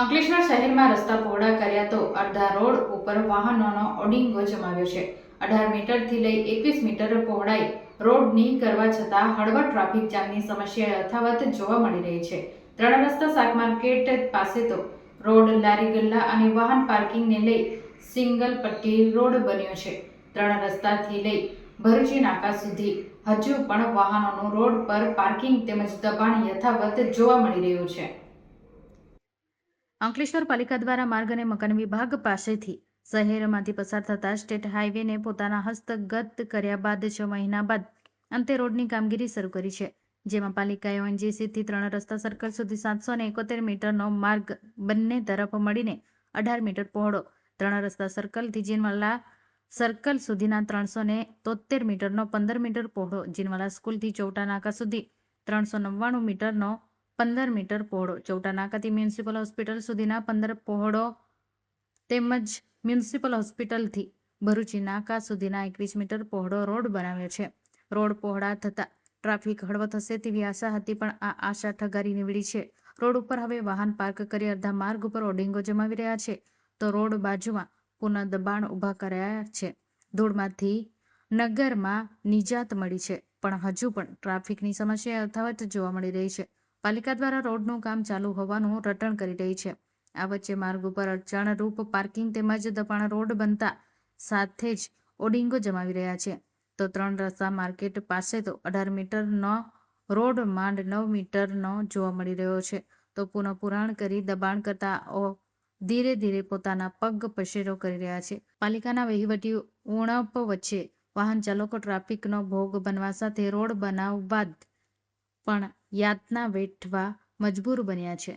અંકલેશ્વર શહેરમાં રસ્તા પહોળા કર્યા તો અડધા રોડ ઉપર વાહનોનો ઓડિંગો જમાવ્યો છે. અઢાર મીટરથી લઈ એકવીસ મીટર પહોળાઈ રોડની કરવા છતાં હળવા ટ્રાફિક જામની સમસ્યા યથાવત જોવા મળી રહી છે. ત્રણ રસ્તા શાક માર્કેટ પાસે તો રોડ, લારી ગલ્લા અને વાહન પાર્કિંગને લઈ સિંગલ પટ્ટી રોડ બન્યો છે. ત્રણ રસ્તાથી લઈ ભરૂચી નાકા સુધી હજુ પણ વાહનોનું રોડ પર પાર્કિંગ તેમજ દબાણ યથાવત જોવા મળી રહ્યું છે. અંકલેશ્વર પાલિકા દ્વારા માર્ગ અને મકાન વિભાગ પાસેથી શહેરમાંથી પસાર થતા સ્ટેટ હાઈવેને પોતાના હસ્તગત કર્યા બાદ છ મહિના બાદ અંતે રોડની કામગીરી શરૂ કરી છે, જેમાં પાલિકાએ ઓએનજીસીથી ત્રણ રસ્તા સર્કલ સુધી સાતસો ને એકોતેર મીટરનો માર્ગ બંને તરફ મળીને અઢાર મીટર પહોળો, ત્રણ રસ્તા સર્કલથી જીનવાલા સર્કલ સુધીના ત્રણસો ને તોતેર મીટરનો પંદર મીટર પહોળો, જીનવાલા સ્કૂલથી ચૌટા નાકા સુધી ત્રણસો નવ્વાણું મીટરનો પંદર મીટર પહોળો. ચૌટા નાકાથી મ્યુનિસિપલ હોસ્પિટલ સુધીના પંદર પહોળો તેમજ મ્યુનિસિપલ હોસ્પિટલથી ભરૂચી નાકા સુધીના એકવીસ મીટર પહોળો રોડ બનાવ્યો છે. રોડ પહોળા થતાં ટ્રાફિક હળવો થશે તેવી આશા હતી, પણ આ આશા ઠગારી નીવડી છે. રોડ ઉપર હવે વાહન પાર્ક કરી અડધા માર્ગ ઉપર ઓડિંગો જમાવી રહ્યા છે. તો રોડ બાજુમાં પુનઃ દબાણ ઊભા કરાયા છે. ધૂળમાંથી નગરમાં નિજાત મળી છે, પણ હજુ પણ ટ્રાફિકની સમસ્યા યથાવત જોવા મળી રહી છે. પાલિકા દ્વારા રોડનું કામ ચાલુ હોવાનું રટણ કરી રહી છે. આ વચ્ચે માર્ગ ઉપર અડચણરૂપ પાર્કિંગ તેમજ દબાણ રોડ બનતા સાથે જ ઓડિંગો જમાવી રહ્યા છે. તો ત્રણ રસ્તા માર્કેટ પાસે તો અઢાર મીટરનો રોડ, માંડ નવ મીટરનો જોવા મળી રહ્યો છે. તો પુનઃ પુરાણ કરી દબાણ કરતા ધીરે ધીરે પોતાના પગ પશેરો કરી રહ્યા છે. પાલિકાના વહીવટી ઉણપ વચ્ચે વાહન ચાલકો ટ્રાફિકનો ભોગ બનવા સાથે રોડ બનાવ બાદ પણ યાતના વેઠવા મજબૂર બન્યા છે.